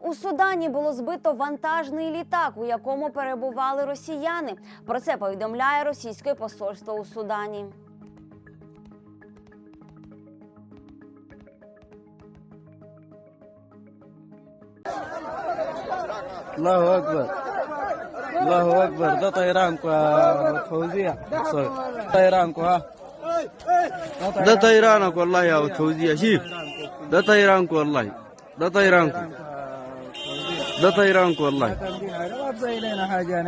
У Судані було збито вантажний літак, у якому перебували росіяни. Про це повідомляє російське посольство у Судані. Аллаху الله أكبر. ده طيرانكو يا فوزية. طيرانكو ها. ده طيرانك والله يا فوزية. شيف ده طيرانكو والله. ده طيرانكو. ده طيرانكو والله. حاجة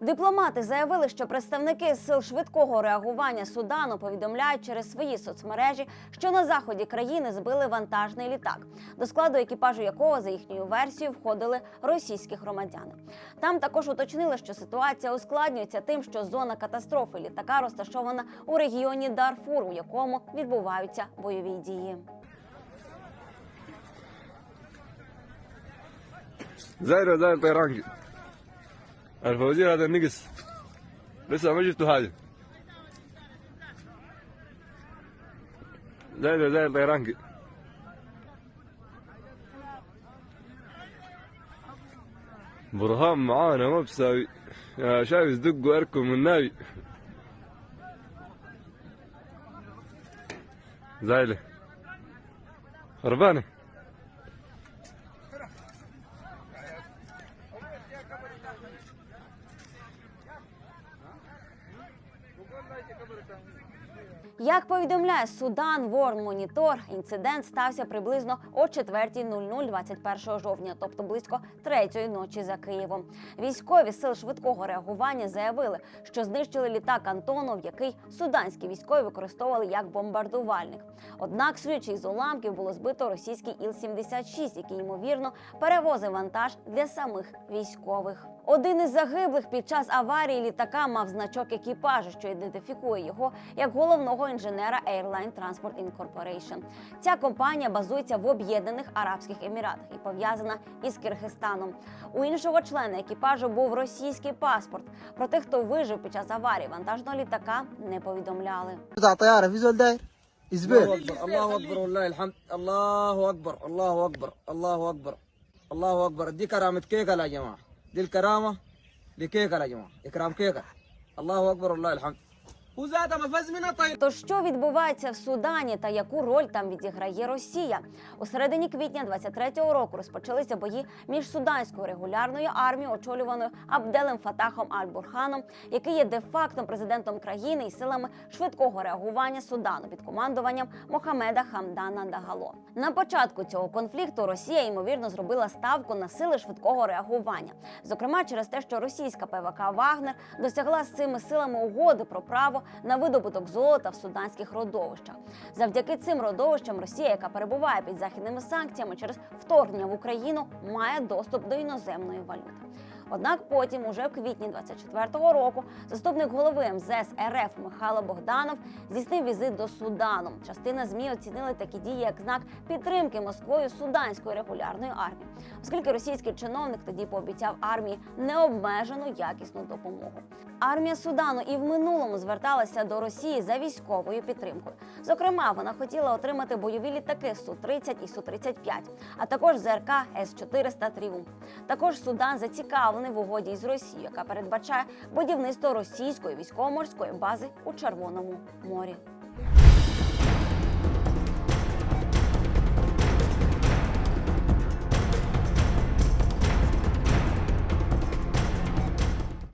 Дипломати заявили, що представники сил швидкого реагування Судану повідомляють через свої соцмережі, що на заході країни збили вантажний літак, до складу екіпажу якого за їхньою версією входили російські громадяни. Там також уточнили, що ситуація ускладнюється тим, що зона катастрофи літака розташована у регіоні Дарфур, у якому відбуваються бойові дії. Зайра, зайра, الفوزير هذا نقص لسه ما شفتوا حاجة. زي زي الطيران. برهان معانا ما بساوي. يا شايف يصدقوا اركم من ناوي. زايلة. خربانه Як повідомляє Судан World Monitor, інцидент стався приблизно о 4.00 21 жовтня, тобто близько третьої ночі за Києвом. Військові сил швидкого реагування заявили, що знищили літак Антонов, який суданські військові використовували як бомбардувальник. Однак, судячи із уламків, було збито російський Іл-76, який ймовірно перевозив вантаж для самих військових. Один із загиблих під час аварії літака мав значок екіпажу, що ідентифікує його як головного інженера Airline Transport Incorporation. Ця компанія базується в Об'єднаних Арабських Еміратах і пов'язана із Киргизстаном. У іншого члена екіпажу був російський паспорт. Про те, хто вижив під час аварії вантажного літака, не повідомляли. Аллаху акбар, Аллаху акбар, Аллаху акбар, Аллаху акбар. دي الكرامة لكيكة يا جماعة إكرام كيكة. الله أكبر والله الحمد. То що відбувається в Судані та яку роль там відіграє Росія у середині квітня 23-го року розпочалися бої між суданською регулярною армією, очолюваною Абделем Фатахом Аль-Бурханом, який є де факто президентом країни і силами швидкого реагування Судану під командуванням Мохамеда Хамдана Дагало. На початку цього конфлікту Росія ймовірно зробила ставку на сили швидкого реагування, зокрема через те, що російська ПВК Вагнер досягла з цими силами угоди про право на видобуток золота в суданських родовищах. Завдяки цим родовищам Росія, яка перебуває під західними санкціями через вторгнення в Україну, має доступ до іноземної валюти. Однак потім, уже в квітні 24-го року, заступник голови МЗС РФ Михайло Богданов здійснив візит до Судану. Частина змі оцінили такі дії як знак підтримки Москвою суданської регулярної армії, оскільки російський чиновник тоді пообіцяв армії необмежену якісну допомогу. Армія Судану і в минулому зверталася до Росії за військовою підтримкою. Зокрема, вона хотіла отримати бойові літаки су 30 і су 35 а також ЗРК С 400 Тріумф. Також Судан зацікавлений в угоді із Росією, яка передбачає будівництво російської військово-морської бази у Червоному морі.